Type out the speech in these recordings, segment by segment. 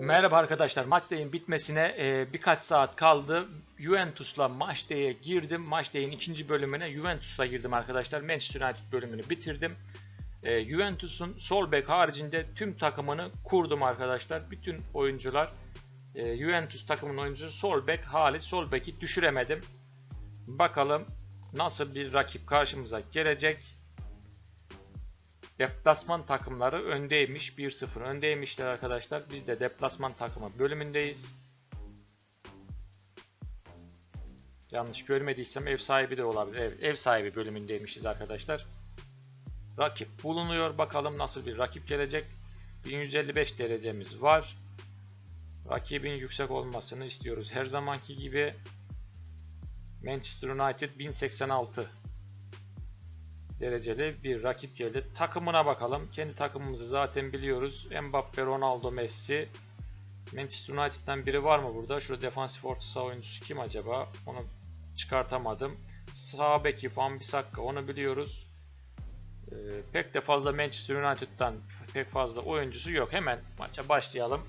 Merhaba arkadaşlar. Maç dayın bitmesine e, birkaç saat kaldı. Juventus'la maç dayıya girdim. Maç dayın ikinci bölümüne Juventus'la girdim arkadaşlar. Manchester United bölümünü bitirdim. E, Juventus'un sol bek haricinde tüm takımını kurdum arkadaşlar. Bütün oyuncular e, Juventus takımının oyuncusu sol bek hariç sol beki düşüremedim. Bakalım nasıl bir rakip karşımıza gelecek. Deplasman takımları öndeymiş. 1-0 öndeymişler arkadaşlar. Biz de deplasman takımı bölümündeyiz. Yanlış görmediysem ev sahibi de olabilir. Evet, ev sahibi bölümündeymişiz arkadaşlar. Rakip bulunuyor. Bakalım nasıl bir rakip gelecek. 1155 derecemiz var. Rakibin yüksek olmasını istiyoruz. Her zamanki gibi Manchester United 1086 dereceli bir rakip geldi. Takımına bakalım. Kendi takımımızı zaten biliyoruz. Mbappe, Ronaldo, Messi. Manchester United'dan biri var mı burada? Şurada defansif orta saha oyuncusu kim acaba? Onu çıkartamadım. Sağ beki Van Bissaka onu biliyoruz. Ee, pek de fazla Manchester United'dan pek fazla oyuncusu yok. Hemen maça başlayalım.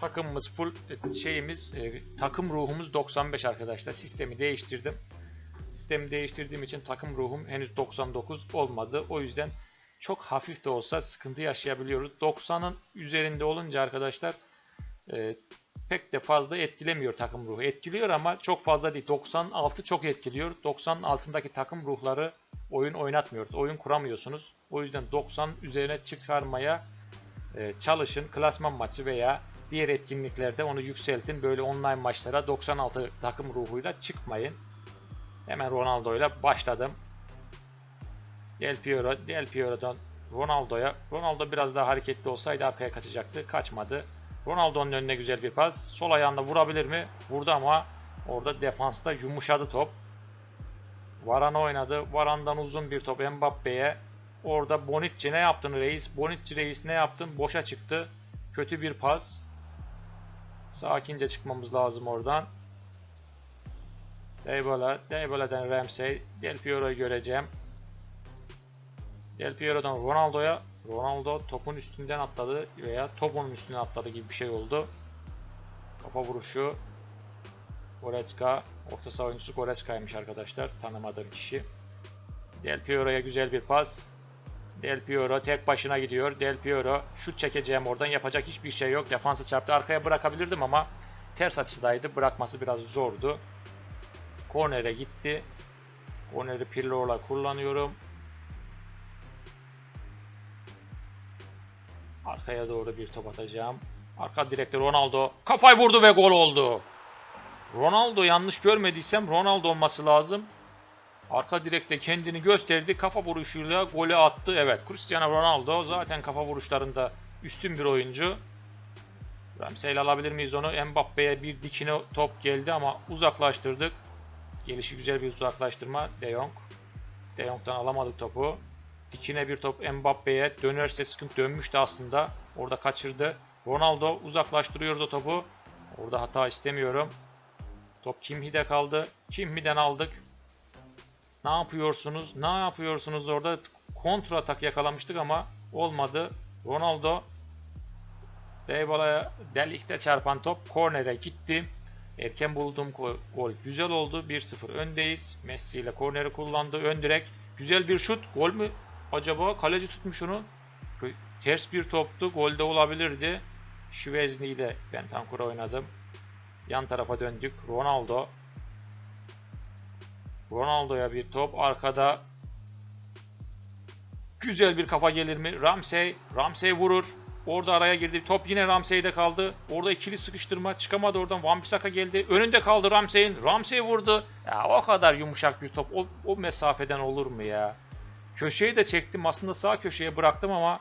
Takımımız full şeyimiz e, takım ruhumuz 95 arkadaşlar. Sistemi değiştirdim. Sistemi değiştirdiğim için takım ruhum henüz 99 olmadı. O yüzden çok hafif de olsa sıkıntı yaşayabiliyoruz. 90'ın üzerinde olunca arkadaşlar e, pek de fazla etkilemiyor takım ruhu. Etkiliyor ama çok fazla değil. 96 çok etkiliyor. 90'ın altındaki takım ruhları oyun oynatmıyor. Oyun kuramıyorsunuz. O yüzden 90 üzerine çıkarmaya e, çalışın. Klasman maçı veya diğer etkinliklerde onu yükseltin. Böyle online maçlara 96 takım ruhuyla çıkmayın. Hemen Ronaldo ile başladım. Del Piero, Del Piero'dan Ronaldo'ya. Ronaldo biraz daha hareketli olsaydı arkaya kaçacaktı. Kaçmadı. Ronaldo'nun önüne güzel bir pas. Sol ayağında vurabilir mi? Vurdu ama orada defansta yumuşadı top. Varane oynadı. Varan'dan uzun bir top Mbappe'ye. Orada Bonucci ne yaptın reis? Bonucci reis ne yaptın? Boşa çıktı. Kötü bir pas. Sakince çıkmamız lazım oradan. Dybala, Dybala'dan Ramsey, Del Piero'yu göreceğim. Del Piero'dan Ronaldo'ya, Ronaldo topun üstünden atladı veya topun üstünden atladı gibi bir şey oldu. Kafa vuruşu. Goretzka, orta saha oyuncusu Goretzka'ymış arkadaşlar. Tanımadığım kişi. Del Piero'ya güzel bir pas. Del Piero tek başına gidiyor. Del Piero şut çekeceğim oradan yapacak hiçbir şey yok. Defansa çarptı. Arkaya bırakabilirdim ama ters açıdaydı. Bırakması biraz zordu. Korner'e gitti. Korner'i Pirlo'la kullanıyorum. Arkaya doğru bir top atacağım. Arka direkte Ronaldo kafayı vurdu ve gol oldu. Ronaldo yanlış görmediysem Ronaldo olması lazım. Arka direkte kendini gösterdi. Kafa vuruşuyla golü attı. Evet Cristiano Ronaldo zaten kafa vuruşlarında üstün bir oyuncu. Ramsey ile alabilir miyiz onu? Mbappe'ye bir dikine top geldi ama uzaklaştırdık. Gelişi güzel bir uzaklaştırma. De Jong. De Jong'dan alamadık topu. Dikine bir top Mbappe'ye. Dönerse sıkıntı dönmüştü aslında. Orada kaçırdı. Ronaldo uzaklaştırıyoruz o topu. Orada hata istemiyorum. Top Kimhi'de kaldı. Kimhi'den aldık. Ne yapıyorsunuz? Ne yapıyorsunuz orada? Kontra atak yakalamıştık ama olmadı. Ronaldo Dybala'ya delikte çarpan top kornere gitti. Erken bulduğum gol güzel oldu. 1-0 öndeyiz. Messi ile korneri kullandı. Ön direk. Güzel bir şut. Gol mü? Acaba kaleci tutmuş onu. Ters bir toptu. Golde olabilirdi. Şivezni ile Bentancur'a oynadım. Yan tarafa döndük. Ronaldo. Ronaldo'ya bir top. Arkada güzel bir kafa gelir mi? Ramsey. Ramsey vurur. Orada araya girdi. Top yine Ramsey'de kaldı. Orada ikili sıkıştırma. Çıkamadı oradan. Van Bissaka geldi. Önünde kaldı Ramsey'in. Ramsey vurdu. Ya o kadar yumuşak bir top. O, o mesafeden olur mu ya? Köşeyi de çektim. Aslında sağ köşeye bıraktım ama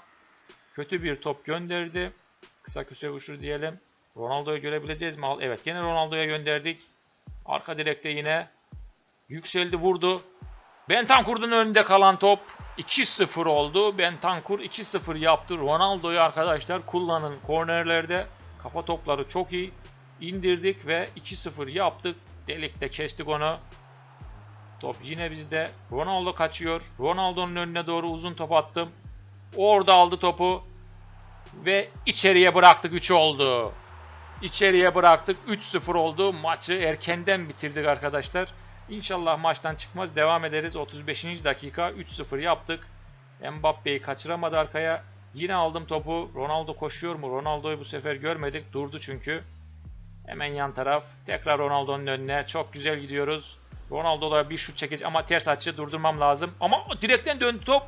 kötü bir top gönderdi. Kısa köşe vuruşu diyelim. Ronaldo'yu görebileceğiz mi? Evet yine Ronaldo'ya gönderdik. Arka direkte yine yükseldi vurdu. Bentancur'un önünde kalan top 2-0 oldu. Bentancur 2-0 yaptı. Ronaldo'yu arkadaşlar kullanın kornerlerde. Kafa topları çok iyi. indirdik ve 2-0 yaptık. Delikte kestik onu. Top yine bizde. Ronaldo kaçıyor. Ronaldo'nun önüne doğru uzun top attım. Orada aldı topu. Ve içeriye bıraktık 3 oldu. içeriye bıraktık. 3-0 oldu. Maçı erkenden bitirdik arkadaşlar. İnşallah maçtan çıkmaz. Devam ederiz. 35. dakika 3-0 yaptık. Mbappe'yi kaçıramadı arkaya. Yine aldım topu. Ronaldo koşuyor mu? Ronaldo'yu bu sefer görmedik. Durdu çünkü. Hemen yan taraf. Tekrar Ronaldo'nun önüne. Çok güzel gidiyoruz. Ronaldo'da bir şut çekici ama ters açı durdurmam lazım. Ama direkten döndü top.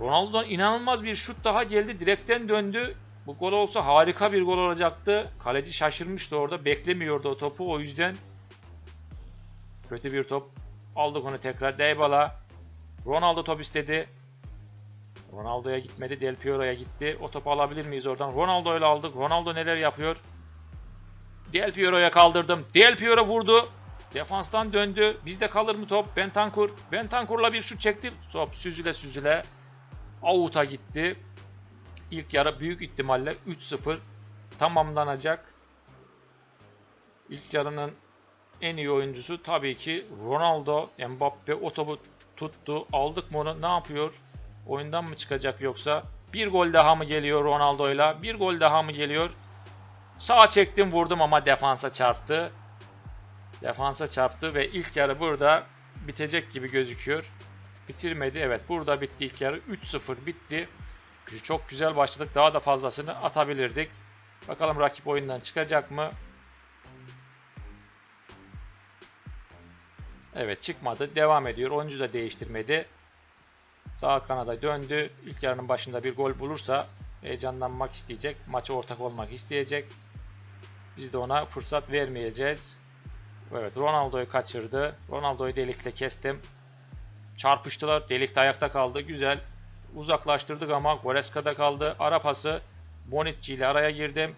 Ronaldo'dan inanılmaz bir şut daha geldi. Direkten döndü. Bu gol olsa harika bir gol olacaktı. Kaleci şaşırmıştı orada. Beklemiyordu o topu. O yüzden kötü bir top. Aldık onu tekrar. Dybala. Ronaldo top istedi. Ronaldo'ya gitmedi. Del Piero'ya gitti. O topu alabilir miyiz oradan? Ronaldo ile aldık. Ronaldo neler yapıyor? Del Piero'ya kaldırdım. Del Piero vurdu. Defanstan döndü. Bizde kalır mı top? Bentancur. Bentancur'la bir şut çekti. Top süzüle süzüle. Out'a gitti. İlk yarı büyük ihtimalle 3-0 tamamlanacak. İlk yarının en iyi oyuncusu tabii ki Ronaldo. Mbappe o topu tuttu. Aldık mı onu? Ne yapıyor? Oyundan mı çıkacak yoksa? Bir gol daha mı geliyor Ronaldo'yla? Bir gol daha mı geliyor? Sağa çektim vurdum ama defansa çarptı. Defansa çarptı ve ilk yarı burada bitecek gibi gözüküyor. Bitirmedi. Evet burada bitti ilk yarı. 3-0 bitti. Çok güzel başladık. Daha da fazlasını atabilirdik. Bakalım rakip oyundan çıkacak mı? Evet çıkmadı. Devam ediyor. Oyuncu da değiştirmedi. Sağ kanada döndü. İlk yarının başında bir gol bulursa heyecanlanmak isteyecek. Maça ortak olmak isteyecek. Biz de ona fırsat vermeyeceğiz. Evet Ronaldo'yu kaçırdı. Ronaldo'yu delikle kestim. Çarpıştılar. Delikte ayakta kaldı. Güzel. Uzaklaştırdık ama Goreska'da kaldı. Ara pası. Bonucci ile araya girdim.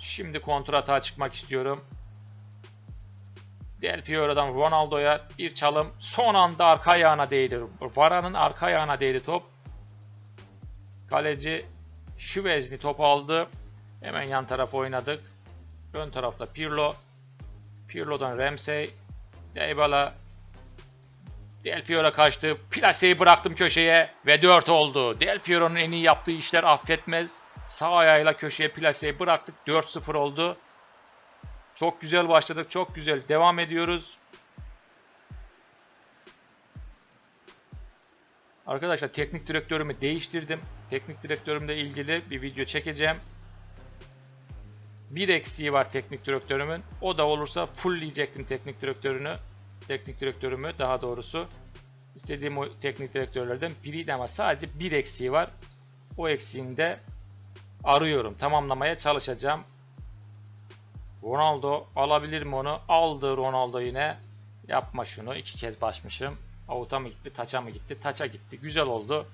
Şimdi kontrata çıkmak istiyorum. Del Piero'dan Ronaldo'ya bir çalım. Son anda arka ayağına değdi. Vara'nın arka ayağına değdi top. Kaleci Şüvezni topu aldı. Hemen yan tarafa oynadık. Ön tarafta Pirlo. Pirlo'dan Ramsey. Dybala. Del Piero kaçtı. Plase'yi bıraktım köşeye ve 4 oldu. Del Piero'nun en iyi yaptığı işler affetmez. Sağ ayağıyla köşeye plaseyi bıraktık. 4-0 oldu. Çok güzel başladık. Çok güzel. Devam ediyoruz. Arkadaşlar teknik direktörümü değiştirdim. Teknik direktörümle ilgili bir video çekeceğim. Bir eksiği var teknik direktörümün. O da olursa fullleyecektim teknik direktörünü. Teknik direktörümü daha doğrusu. İstediğim o teknik direktörlerden biriydi ama sadece bir eksiği var. O eksiğini de arıyorum. Tamamlamaya çalışacağım. Ronaldo alabilir mi onu? Aldı Ronaldo yine. Yapma şunu. iki kez başmışım. Out'a mı gitti? Taça mı gitti? Taça gitti. Güzel oldu.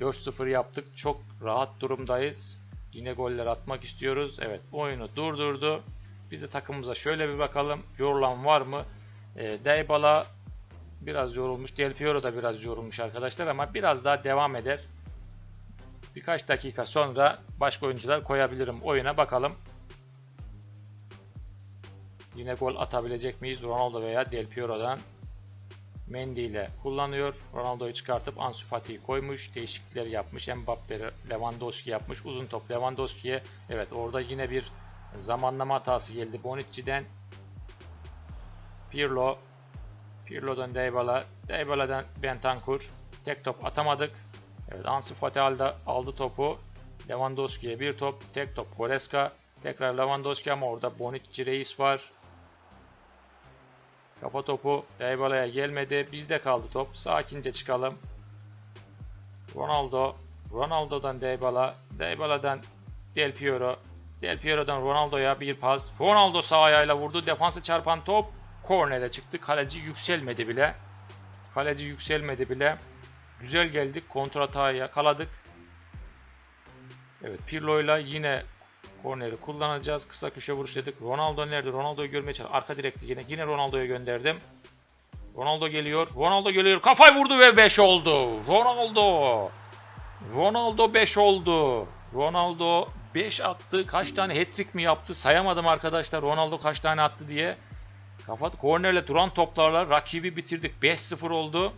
4-0 yaptık. Çok rahat durumdayız. Yine goller atmak istiyoruz. Evet oyunu durdurdu. Biz de takımımıza şöyle bir bakalım. Yorulan var mı? E, Dybala biraz yorulmuş. Del Piero da biraz yorulmuş arkadaşlar ama biraz daha devam eder. Birkaç dakika sonra başka oyuncular koyabilirim oyuna bakalım. Yine gol atabilecek miyiz? Ronaldo veya Del Piero'dan Mendy ile kullanıyor. Ronaldo'yu çıkartıp Ansu Fati'yi koymuş. Değişiklikler yapmış. Mbappe, Lewandowski yapmış. Uzun top Lewandowski'ye. Evet orada yine bir zamanlama hatası geldi Bonucci'den. Pirlo. Pirlo'dan Dybala. Dybala'dan Bentancur. Tek top atamadık. Evet Ansu Fati aldı, aldı topu. Lewandowski'ye bir top. Tek top Goreska. Tekrar Lewandowski ama orada Bonucci reis var. Kafa topu Dybala'ya gelmedi. Bizde kaldı top. Sakince çıkalım. Ronaldo. Ronaldo'dan Dybala. Dybala'dan Del Piero. Del Piero'dan Ronaldo'ya bir pas. Ronaldo sağ ayağıyla vurdu. Defansı çarpan top. Kornere çıktı. Kaleci yükselmedi bile. Kaleci yükselmedi bile. Güzel geldik. Kontra hatayı yakaladık. Evet Pirlo'yla yine Korneri kullanacağız. Kısa köşe vuruş dedik. Ronaldo nerede? Ronaldo'yu görmeye çalıştık. Arka direkti yine. Yine Ronaldo'ya gönderdim. Ronaldo geliyor. Ronaldo geliyor. Kafayı vurdu ve 5 oldu. Ronaldo. Ronaldo 5 oldu. Ronaldo 5 attı. Kaç tane hat-trick mi yaptı? Sayamadım arkadaşlar. Ronaldo kaç tane attı diye. Kafa kornerle duran toplarla rakibi bitirdik. 5-0 oldu.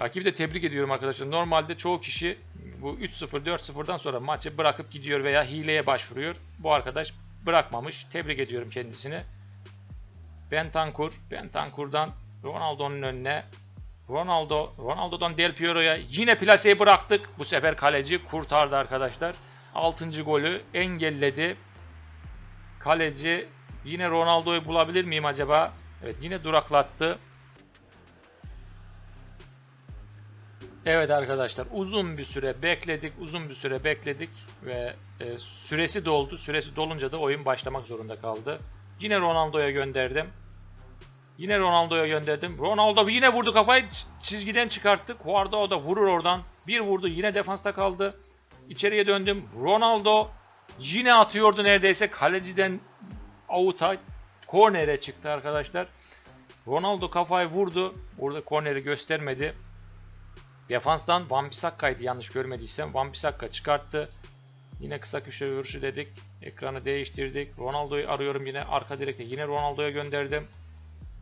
Rakibi de tebrik ediyorum arkadaşlar. Normalde çoğu kişi bu 3-0, 4-0'dan sonra maçı bırakıp gidiyor veya hileye başvuruyor. Bu arkadaş bırakmamış. Tebrik ediyorum kendisini. Bentancur, Bentancur'dan Ronaldo'nun önüne Ronaldo, Ronaldo'dan Del Piero'ya yine plaseyi bıraktık. Bu sefer kaleci kurtardı arkadaşlar. 6. golü engelledi. Kaleci yine Ronaldo'yu bulabilir miyim acaba? Evet yine duraklattı. Evet arkadaşlar uzun bir süre bekledik, uzun bir süre bekledik ve e, süresi doldu. Süresi dolunca da oyun başlamak zorunda kaldı. Yine Ronaldo'ya gönderdim. Yine Ronaldo'ya gönderdim. Ronaldo yine vurdu kafayı çizgiden çıkarttık. Guardo da vurur oradan. Bir vurdu yine defansta kaldı. İçeriye döndüm. Ronaldo yine atıyordu neredeyse kaleciden avuta kornere çıktı arkadaşlar. Ronaldo kafayı vurdu. Burada korneri göstermedi. Defanstan Van Bissakka'ydı yanlış görmediysem. Van Bissaka çıkarttı. Yine kısa köşe vuruşu dedik. Ekranı değiştirdik. Ronaldo'yu arıyorum yine arka direkte. Yine Ronaldo'ya gönderdim.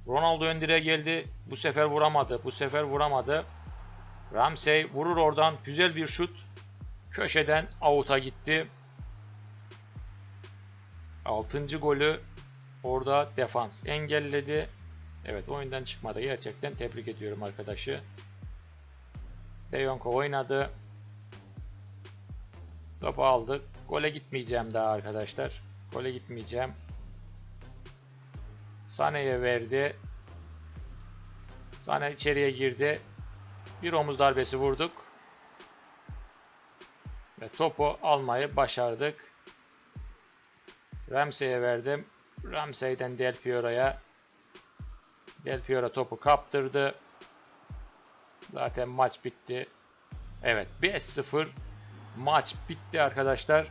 Ronaldo ön direğe geldi. Bu sefer vuramadı. Bu sefer vuramadı. Ramsey vurur oradan. Güzel bir şut. Köşeden avuta gitti. 6. golü orada defans engelledi. Evet oyundan çıkmadı. Gerçekten tebrik ediyorum arkadaşı. De oynadı. Topu aldık. Gole gitmeyeceğim daha arkadaşlar. Gole gitmeyeceğim. Sane'ye verdi. Sane içeriye girdi. Bir omuz darbesi vurduk. Ve topu almayı başardık. Ramsey'e verdim. Ramsey'den Del Piero'ya. Del Piero topu kaptırdı. Zaten maç bitti. Evet 5-0 maç bitti arkadaşlar.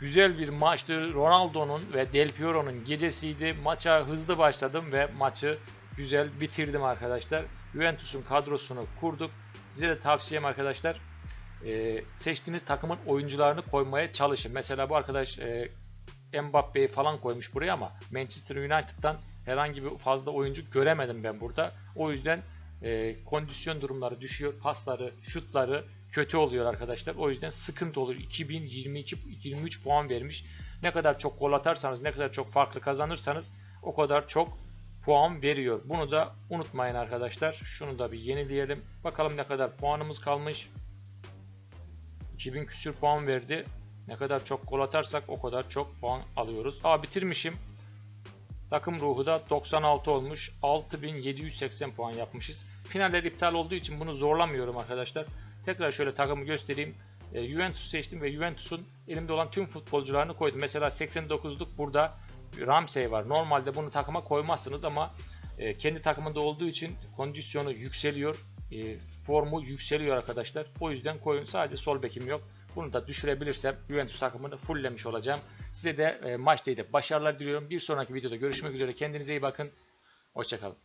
Güzel bir maçtı. Ronaldo'nun ve Del Piero'nun gecesiydi. Maça hızlı başladım ve maçı güzel bitirdim arkadaşlar. Juventus'un kadrosunu kurduk. Size de tavsiyem arkadaşlar e, seçtiğiniz takımın oyuncularını koymaya çalışın. Mesela bu arkadaş e, Mbappe'yi falan koymuş buraya ama Manchester United'dan herhangi bir fazla oyuncu göremedim ben burada. O yüzden e, kondisyon durumları düşüyor. Pasları, şutları kötü oluyor arkadaşlar. O yüzden sıkıntı olur. 2022-23 puan vermiş. Ne kadar çok gol atarsanız, ne kadar çok farklı kazanırsanız o kadar çok puan veriyor. Bunu da unutmayın arkadaşlar. Şunu da bir yenileyelim. Bakalım ne kadar puanımız kalmış. 2000 küsür puan verdi. Ne kadar çok gol atarsak o kadar çok puan alıyoruz. Aa bitirmişim. Takım ruhu da 96 olmuş. 6780 puan yapmışız. Finaller iptal olduğu için bunu zorlamıyorum arkadaşlar. Tekrar şöyle takımı göstereyim. E, Juventus seçtim ve Juventus'un elimde olan tüm futbolcularını koydum. Mesela 89'luk burada Ramsey var. Normalde bunu takıma koymazsınız ama e, kendi takımında olduğu için kondisyonu yükseliyor. E, formu yükseliyor arkadaşlar. O yüzden koyun. Sadece sol bekim yok. Bunu da düşürebilirsem Juventus takımını fulllemiş olacağım. Size de e, maçta başarılar diliyorum. Bir sonraki videoda görüşmek üzere. Kendinize iyi bakın. Hoşçakalın.